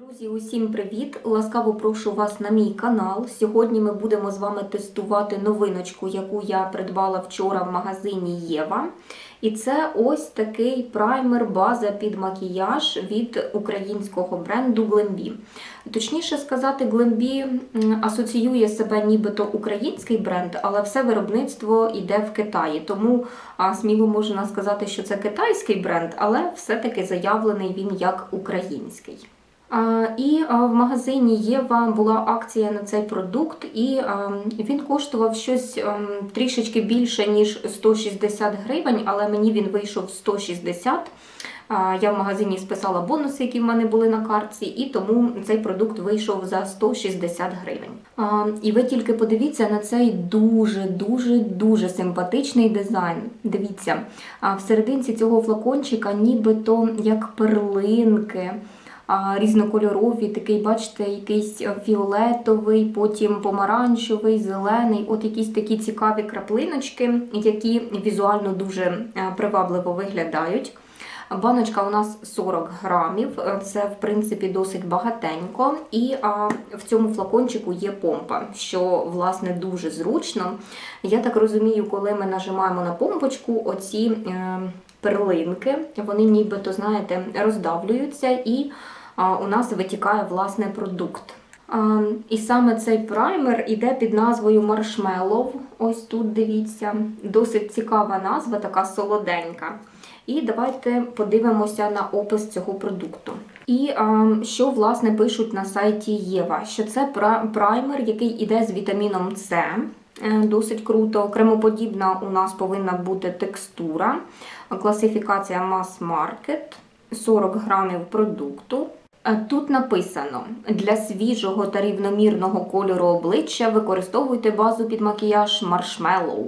Друзі, усім привіт! Ласкаво прошу вас на мій канал. Сьогодні ми будемо з вами тестувати новиночку, яку я придбала вчора в магазині Єва. І це ось такий праймер база під макіяж від українського бренду Glambi. Точніше сказати, Glambi асоціює себе нібито український бренд, але все виробництво йде в Китаї. Тому сміло можна сказати, що це китайський бренд, але все-таки заявлений він як український. І в магазині Єва була акція на цей продукт, і він коштував щось трішечки більше, ніж 160 гривень, але мені він вийшов 160. А, Я в магазині списала бонуси, які в мене були на картці, і тому цей продукт вийшов за 160 гривень. І ви тільки подивіться на цей дуже, дуже, симпатичний дизайн. Дивіться, в серединці цього флакончика нібито як перлинки різнокольорові, такий, бачите, якийсь е, фіолетовий, потім помаранчевий, зелений. От якісь такі цікаві краплиночки, які візуально дуже е, привабливо виглядають. Баночка у нас 40 грамів, е, це в принципі досить багатенько. І а, в цьому флакончику є помпа, що власне дуже зручно. Я так розумію, коли ми нажимаємо на помпочку, оці е, перлинки, вони нібито, знаєте, роздавлюються і у нас витікає власне продукт. І саме цей праймер іде під назвою Marshmallow. Ось тут дивіться. Досить цікава назва, така солоденька. І давайте подивимося на опис цього продукту. І а, що власне пишуть на сайті Єва? Що це праймер, який іде з вітаміном С. Е, Досить круто. Кремоподібна у нас повинна бути текстура. Класифікація Market. 40 грамів продукту. Е, Тут написано: для свіжого та рівномірного кольору обличчя використовуйте базу під макіяж Marshmallow.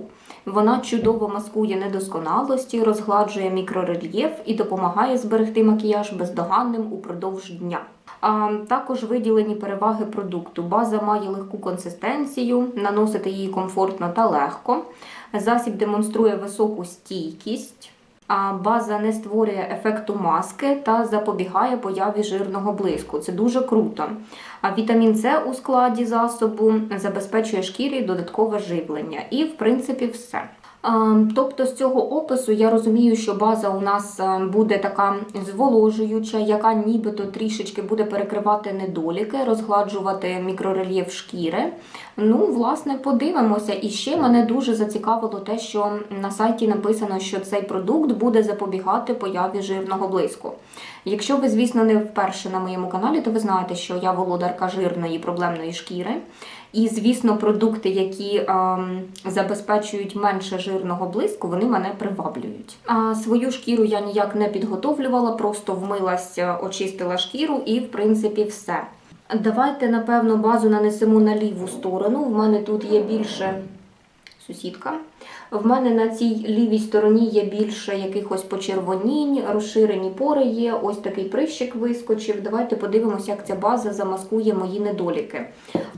Вона чудово маскує недосконалості, розгладжує мікрорельєф і допомагає зберегти макіяж бездоганним упродовж дня. А, також виділені переваги продукту. База має легку консистенцію, наносити її комфортно та легко. Засіб демонструє високу стійкість. База не створює ефекту маски та запобігає появі жирного блиску. Це дуже круто. А вітамін С у складі засобу забезпечує шкірі додаткове живлення. І, в принципі, все. А, Тобто з цього опису я розумію, що база у нас буде така зволожуюча, яка нібито трішечки буде перекривати недоліки, розгладжувати мікрорельєф шкіри. Ну, власне, подивимося. І ще мене дуже зацікавило те, що на сайті написано, що цей продукт буде запобігати появі жирного блиску. Якщо ви, звісно, не вперше на моєму каналі, то ви знаєте, що я володарка жирної проблемної шкіри. І, звісно, продукти, які ем, забезпечують менше жирного блиску, вони мене приваблюють. А свою шкіру я ніяк не підготовлювала, просто вмилася, очистила шкіру і, в принципі, все. Давайте, напевно, базу нанесемо на ліву сторону. В мене тут є більше сусідка. В мене на цій лівій стороні є більше якихось почервонінь, розширені пори є. Ось такий прищик вискочив. Давайте подивимося, як ця база замаскує мої недоліки.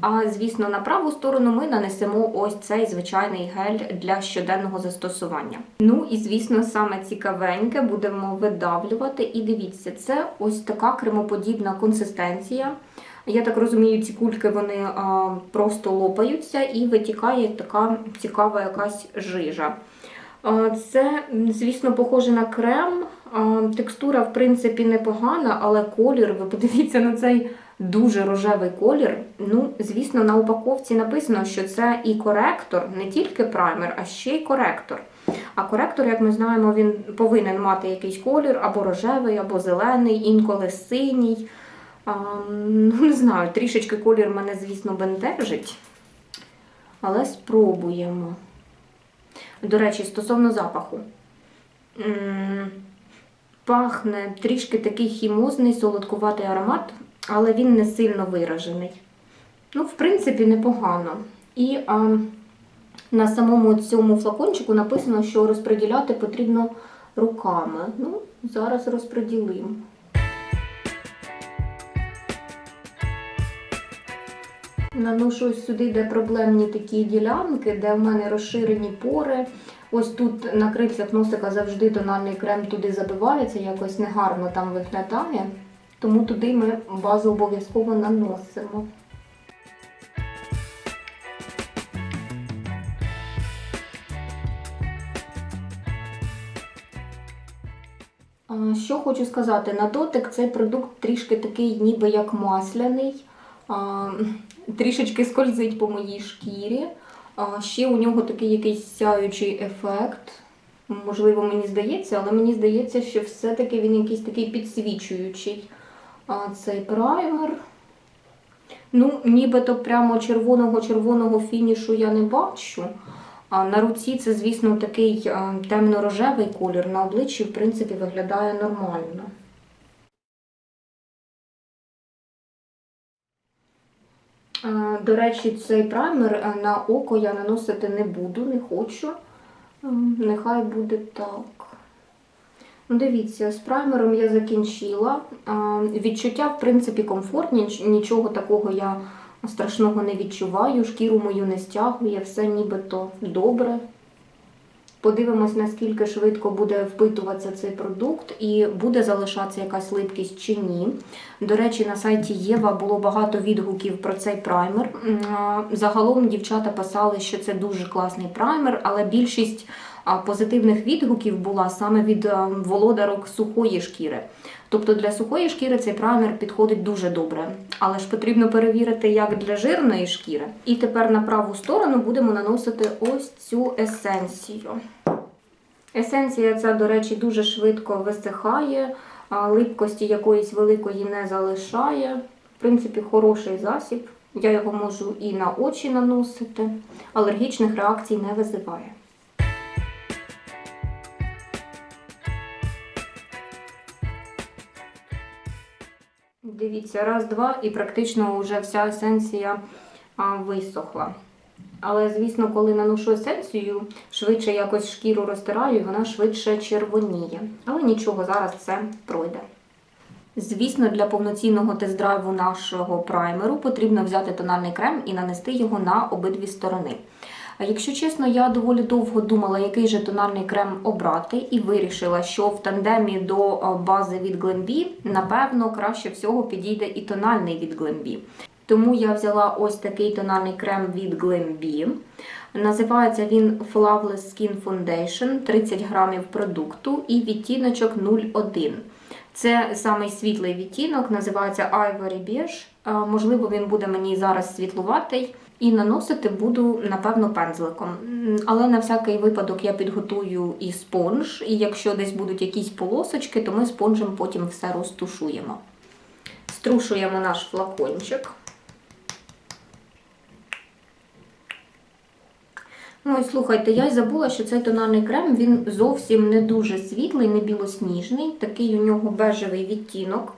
А звісно, на праву сторону ми нанесемо ось цей звичайний гель для щоденного застосування. Ну і звісно, саме цікавеньке будемо видавлювати. І дивіться, це ось така кремоподібна консистенція. Я так розумію, ці кульки вони просто лопаються і витікає така цікава якась жижа. Це, звісно, похоже на крем. Текстура, в принципі, непогана, але колір, ви подивіться на цей дуже рожевий колір. Ну, звісно, на упаковці написано, що це і коректор, не тільки праймер, а ще й коректор. А коректор, як ми знаємо, він повинен мати якийсь колір або рожевий, або зелений, інколи синій. Ну, не знаю, трішечки колір мене, звісно, бентежить. Але спробуємо. До речі, стосовно запаху. Пахне трішки такий хімозний, солодкуватий аромат, але він не сильно виражений. Ну, в принципі, непогано. І а, на самому цьому флакончику написано, що розподіляти потрібно руками. Ну, зараз розподілимо. Наношу ось сюди, де проблемні такі ділянки, де в мене розширені пори. Ось тут на крильцях носика завжди тональний крем туди забивається, якось негарно там виглядає. тому туди ми базу обов'язково наносимо. Що хочу сказати, на дотик цей продукт трішки такий, ніби як масляний, трішечки скользить по моїй шкірі. А, Ще у нього такий якийсь сяючий ефект. Можливо, мені здається, але мені здається, що все-таки він якийсь такий підсвічуючий. А, Цей праймер. Ну, нібито прямо червоного-червоного фінішу я не бачу. А на руці це, звісно, такий темно-рожевий колір. На обличчі, в принципі, виглядає нормально. До речі, цей праймер е, на око я наносити не буду, не хочу. Е, Нехай буде так. Ну, Дивіться, з праймером я закінчила. Відчуття, в принципі, комфортні, нічого такого я страшного не відчуваю. Шкіру мою не стягує, все нібито добре. Подивимось, наскільки швидко буде впитуватися цей продукт і буде залишатися якась липкість чи ні. До речі, на сайті Єва було багато відгуків про цей праймер. Загалом дівчата писали, що це дуже класний праймер, але більшість позитивних відгуків була саме від володарок сухої шкіри. Тобто для сухої шкіри цей праймер підходить дуже добре. Але ж потрібно перевірити, як для жирної шкіри. І тепер на праву сторону будемо наносити ось цю есенцію. Есенція ця, до речі, дуже швидко висихає, липкості якоїсь великої не залишає. В принципі, хороший засіб. Я його можу і на очі наносити. Алергічних реакцій не визиває. Дивіться, раз, два, і практично вже вся есенція а, висохла. Але, звісно, коли наношу есенцію, швидше якось шкіру розтираю, і вона швидше червоніє. Але нічого, зараз це пройде. Звісно, для повноцінного тест-драйву нашого праймеру потрібно взяти тональний крем і нанести його на обидві сторони. Якщо чесно, я доволі довго думала, який же тональний крем обрати, і вирішила, що в тандемі до е, бази від Glambi, напевно, краще всього підійде і тональний від Glambi. Тому я взяла ось такий тональний крем від Glambi. Називається він Flawless Skin Foundation, 30 грамів продукту і відтіночок 01. Це самий світлий відтінок, називається Ivory Beige. Е, Можливо, він буде мені зараз світлуватий. І наносити буду, напевно, пензликом. Але на всякий випадок я підготую і спонж, і якщо десь будуть якісь полосочки, то ми спонжем потім все розтушуємо. Струшуємо наш флакончик. Ну і слухайте, я й забула, що цей тональний крем він зовсім не дуже світлий, не білосніжний. Такий у нього бежевий відтінок,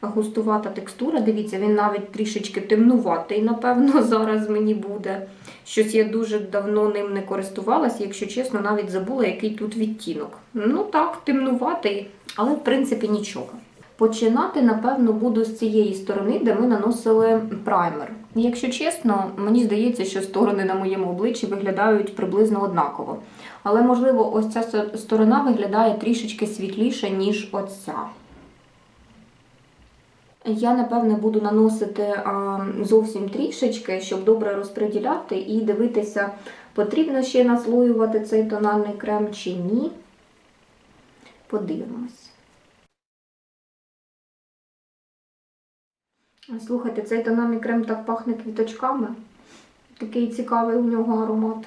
густувата текстура. Дивіться, він навіть трішечки темнуватий, напевно, зараз мені буде. Щось я дуже давно ним не користувалася, якщо чесно, навіть забула, який тут відтінок. Ну так, темнуватий, але в принципі нічого. Починати, напевно, буду з цієї сторони, де ми наносили праймер. Якщо чесно, мені здається, що сторони на моєму обличчі виглядають приблизно однаково. Але, можливо, ось ця сторона виглядає трішечки світліше, ніж оця. Я, напевне, буду наносити зовсім трішечки, щоб добре розподіляти і дивитися, потрібно ще наслоювати цей тональний крем чи ні. Подивимось. Слухайте, цей тональний крем так пахне квіточками. Такий цікавий у нього аромат.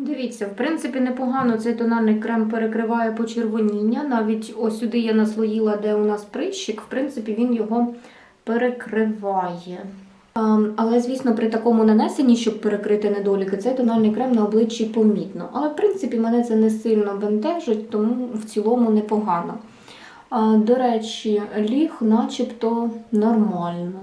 Дивіться, в принципі, непогано цей тональний крем перекриває почервоніння. Навіть ось сюди я наслоїла, де у нас прищик, в принципі, він його перекриває. Ем, Але, звісно, при такому нанесенні, щоб перекрити недоліки, цей тональний крем на обличчі помітно. Але, в принципі, мене це не сильно бентежить, тому в цілому непогано. До речі, ліг начебто нормально.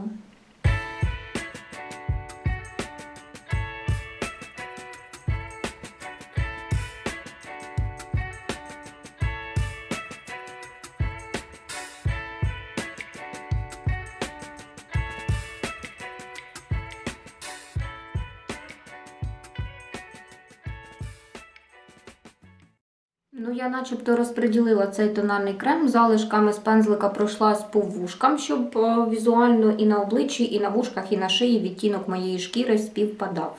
Ну, я начебто розподілила цей тональний крем, залишками з пензлика пройшлась по вушкам, щоб е, візуально і на обличчі, і на вушках, і на шиї відтінок моєї шкіри співпадав.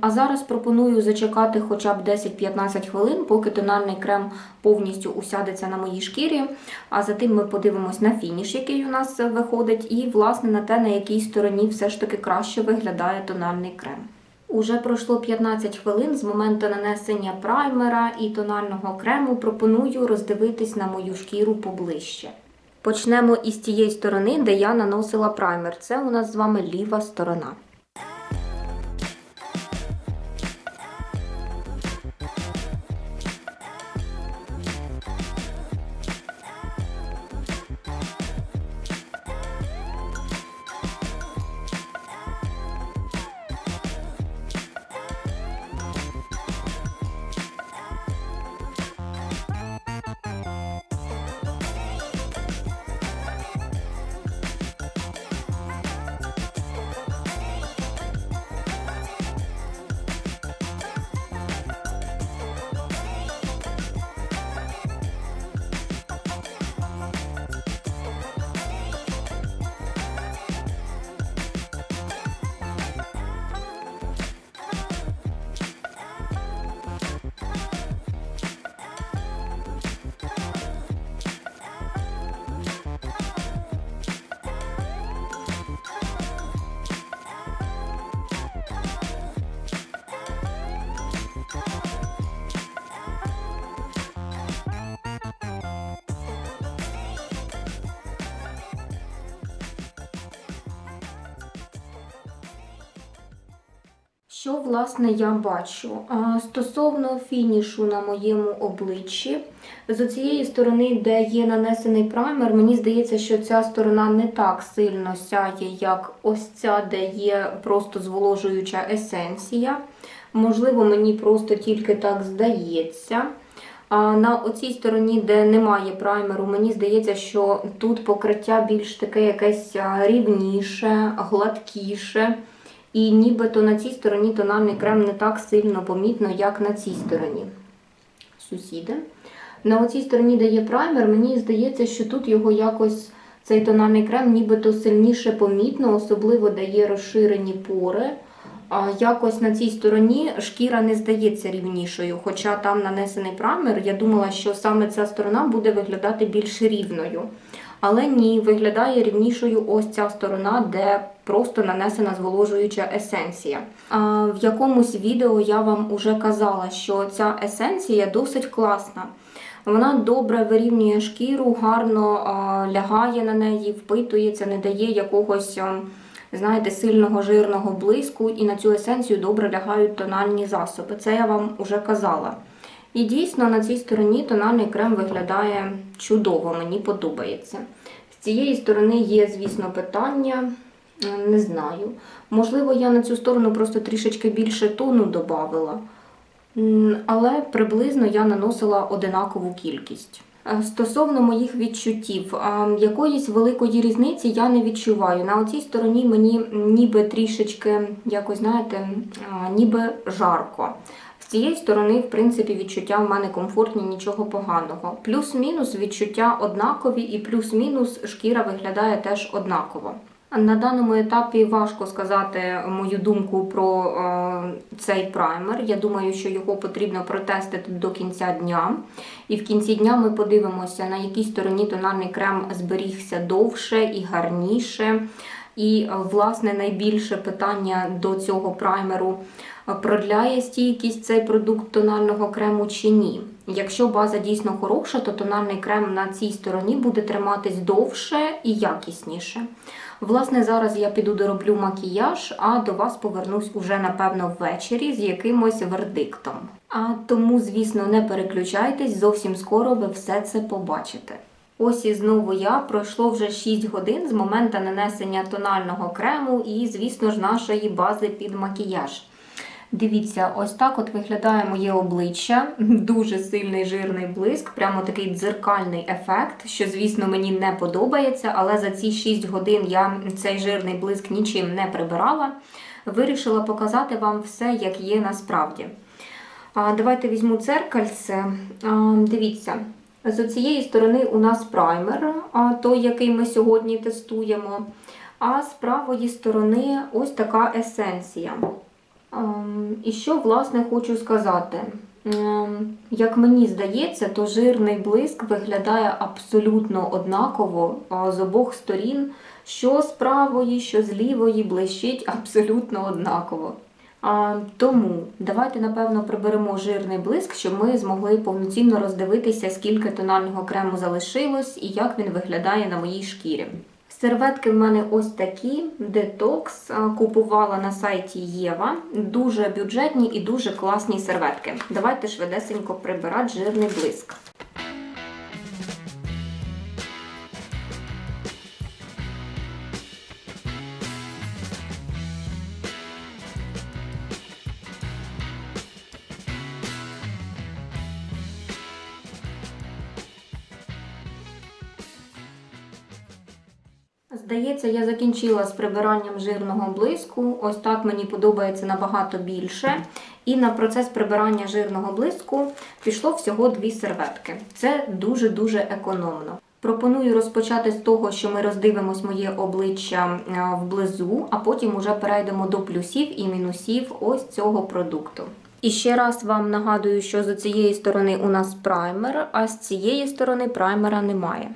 А зараз пропоную зачекати хоча б 10-15 хвилин, поки тональний крем повністю усядеться на моїй шкірі. А затим ми подивимось на фініш, який у нас виходить, і власне на те, на якій стороні все ж таки краще виглядає тональний крем. Уже пройшло 15 хвилин з моменту нанесення праймера і тонального крему. Пропоную роздивитись на мою шкіру поближче. Почнемо із тієї сторони, де я наносила праймер. Це у нас з вами ліва сторона. Що власне я бачу? Стосовно фінішу на моєму обличчі, з цієї сторони, де є нанесений праймер, мені здається, що ця сторона не так сильно сяє, як ось ця, де є просто зволожуюча есенція. Можливо, мені просто тільки так здається. А на оцій стороні, де немає праймеру, мені здається, що тут покриття більш таке якесь рівніше, гладкіше. І нібито на цій стороні тональний крем не так сильно помітно, як на цій стороні. Сусіди. На оцій стороні, де є праймер, мені здається, що тут його якось цей тональний крем нібито сильніше помітно, особливо де є розширені пори. А якось на цій стороні шкіра не здається рівнішою. Хоча там нанесений праймер, я думала, що саме ця сторона буде виглядати більш рівною. Але ні, виглядає рівнішою ось ця сторона, де просто нанесена зволожуюча есенція. А, в якомусь відео я вам уже казала, що ця есенція досить класна. Вона добре вирівнює шкіру, гарно лягає на неї, впитується, не дає якогось, знаєте, сильного жирного блиску, і на цю есенцію добре лягають тональні засоби. Це я вам уже казала. І дійсно на цій стороні тональний крем виглядає чудово, мені подобається. З цієї сторони є, звісно, питання, не знаю. Можливо, я на цю сторону просто трішечки більше тону додавила, але приблизно я наносила одинакову кількість. Е, Стосовно моїх відчуттів, якоїсь великої різниці я не відчуваю. На оцій стороні мені ніби трішечки, якось знаєте, ніби жарко. З цієї сторони, в принципі, відчуття в мене комфортні, нічого поганого. Плюс-мінус відчуття однакові, і плюс-мінус шкіра виглядає теж однаково. На даному етапі важко сказати мою думку про е, цей праймер. Я думаю, що його потрібно протестити до кінця дня. І в кінці дня ми подивимося, на якій стороні тональний крем зберігся довше і гарніше. І, е, власне, найбільше питання до цього праймеру продляє стійкість цей продукт тонального крему чи ні. Якщо база дійсно хороша, то тональний крем на цій стороні буде триматись довше і якісніше. Власне, зараз я піду дороблю макіяж, а до вас повернусь уже, напевно, ввечері з якимось вердиктом. А тому, звісно, не переключайтесь, зовсім скоро ви все це побачите. Ось і знову я пройшло вже 6 годин з моменту нанесення тонального крему і, звісно ж, нашої бази під макіяж. Дивіться, ось так от виглядає моє обличчя. Дуже сильний жирний блиск, прямо такий дзеркальний ефект, що, звісно, мені не подобається, але за ці 6 годин я цей жирний блиск нічим не прибирала. Вирішила показати вам все, як є насправді. Давайте візьму дзеркальце. Дивіться, з цієї сторони у нас праймер, той, який ми сьогодні тестуємо. А з правої сторони ось така есенція. Ем, І що, власне, хочу сказати. Ем, Як мені здається, то жирний блиск виглядає абсолютно однаково з обох сторін, що з правої, що з лівої блищить абсолютно однаково. Тому давайте, напевно, приберемо жирний блиск, щоб ми змогли повноцінно роздивитися, скільки тонального крему залишилось і як він виглядає на моїй шкірі. Серветки в мене ось такі. детокс. купувала на сайті Єва. Дуже бюджетні і дуже класні серветки. Давайте швидесенько прибирати жирний блиск. Здається, я закінчила з прибиранням жирного блиску. Ось так мені подобається набагато більше. І на процес прибирання жирного блиску пішло всього дві серветки. Це дуже-дуже економно. Пропоную розпочати з того, що ми роздивимось моє обличчя е, вблизу, а потім уже перейдемо до плюсів і мінусів ось цього продукту. І ще раз вам нагадую, що з цієї сторони у нас праймер, а з цієї сторони праймера немає.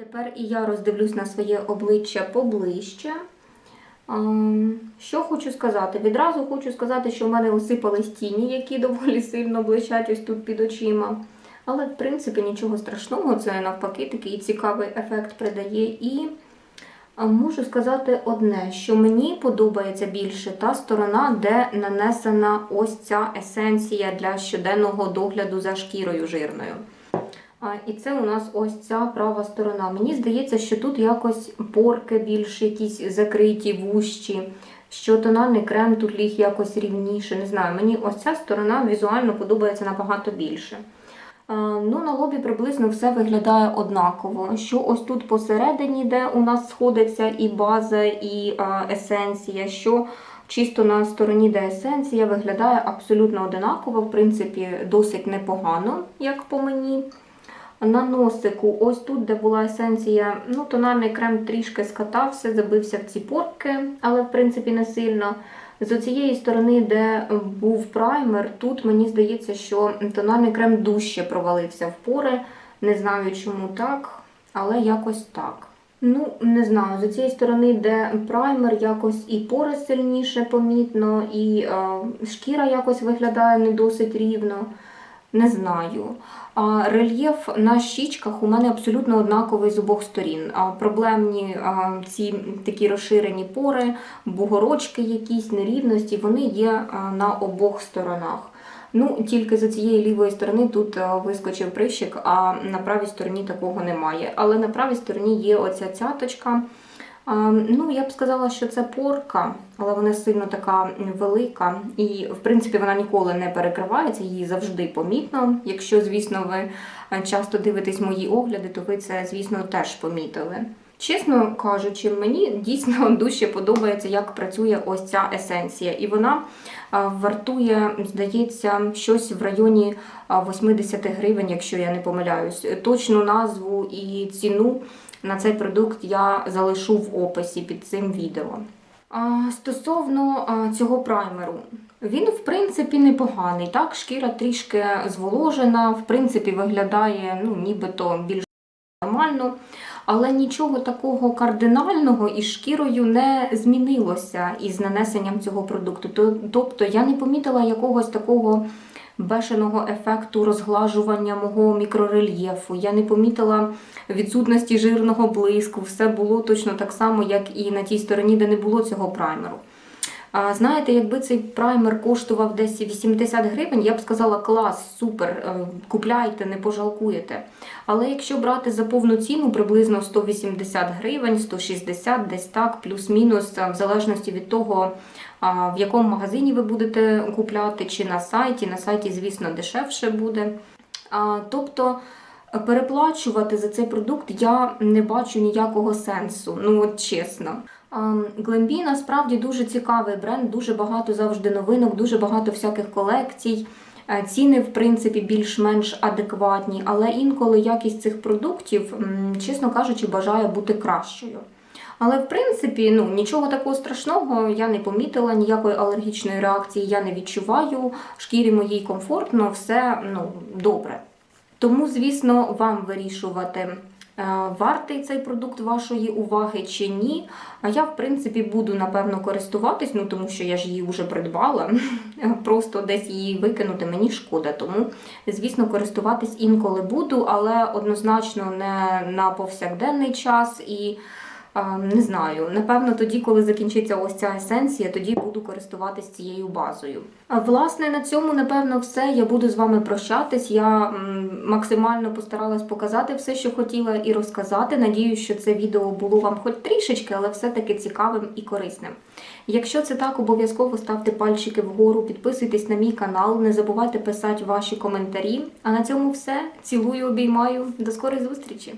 Тепер і я роздивлюсь на своє обличчя поближче. Ем, Що хочу сказати? Відразу хочу сказати, що в мене осипались тіні, які доволі сильно блищать ось тут під очима. Але, в принципі, нічого страшного, це навпаки такий цікавий ефект придає. І можу сказати одне, що мені подобається більше та сторона, де нанесена ось ця есенція для щоденного догляду за шкірою жирною. І це у нас ось ця права сторона. Мені здається, що тут якось порки більш якісь закриті, вущі, що тональний крем тут ліг якось рівніше. Не знаю, мені ось ця сторона візуально подобається набагато більше. Ну, На лобі приблизно все виглядає однаково. Що ось тут посередині, де у нас сходиться і база, і есенція, що чисто на стороні, де есенція, виглядає абсолютно однаково, в принципі, досить непогано, як по мені. На носику, ось тут, де була есенція, ну, тональний крем трішки скатався, забився в ці порки, але в принципі не сильно. З цієї сторони, де був праймер, тут мені здається, що тональний крем дужче провалився в пори. Не знаю, чому так, але якось так. Ну, не знаю, з цієї сторони, де праймер, якось і пори сильніше помітно, і е, шкіра якось виглядає не досить рівно. Не знаю. Рельєф на щічках у мене абсолютно однаковий з обох сторін. Проблемні ці такі розширені пори, бугорочки, якісь нерівності, вони є на обох сторонах. Ну, тільки з цієї лівої сторони тут вискочив прищик, а на правій стороні такого немає. Але на правій стороні є оця цяточка. Ну, я б сказала, що це порка, але вона сильно така велика, і в принципі вона ніколи не перекривається, її завжди помітно. Якщо, звісно, ви е, часто дивитесь мої огляди, то ви це, звісно, теж помітили. Чесно кажучи, мені дійсно дуже подобається, як працює ось ця есенція, і вона вартує, здається, щось в районі 80 гривень, якщо я не помиляюсь. Точну назву і ціну на цей продукт я залишу в описі під цим відео. Стосовно цього праймеру, він в принципі непоганий. Так, шкіра трішки зволожена, в принципі, виглядає ну, нібито більш нормально, але нічого такого кардинального із шкірою не змінилося із нанесенням цього продукту. Тобто я не помітила якогось такого бешеного ефекту розглажування мого мікрорельєфу. Я не помітила відсутності жирного блиску. Все було точно так само, як і на тій стороні, де не було цього праймеру. Знаєте, якби цей праймер коштував десь 80 гривень, я б сказала клас, супер, е, купляйте, не пожалкуєте. Але якщо брати за повну ціну, приблизно 180 гривень, 160, десь так, плюс-мінус, е, в залежності від того, в якому магазині ви будете купляти, чи на сайті. На сайті, звісно, дешевше буде. Тобто е, переплачувати за цей продукт я не бачу ніякого сенсу. Ну от чесно. Глембі насправді дуже цікавий бренд, дуже багато завжди новинок, дуже багато всяких колекцій. Е, Ціни, в принципі, більш-менш адекватні, але інколи якість цих продуктів, чесно кажучи, бажає бути кращою. Але в принципі, ну нічого такого страшного я не помітила, ніякої алергічної реакції я не відчуваю. Шкірі моїй комфортно, все ну добре. Тому, звісно, вам вирішувати, вартий цей продукт вашої уваги чи ні. А я, в принципі, буду напевно користуватись, ну тому що я ж її вже придбала. Просто десь її викинути мені шкода. Тому, звісно, користуватись інколи буду, але однозначно не на повсякденний час і. Не знаю, напевно, тоді, коли закінчиться ось ця есенція, тоді буду користуватись цією базою. Власне на цьому, напевно, все. Я буду з вами прощатись. Я максимально постаралась показати все, що хотіла, і розказати. Надіюсь, що це відео було вам хоч трішечки, але все-таки цікавим і корисним. Якщо це так, обов'язково ставте пальчики вгору, підписуйтесь на мій канал, не забувайте писати ваші коментарі. А на цьому все. Цілую, обіймаю. До скорої зустрічі!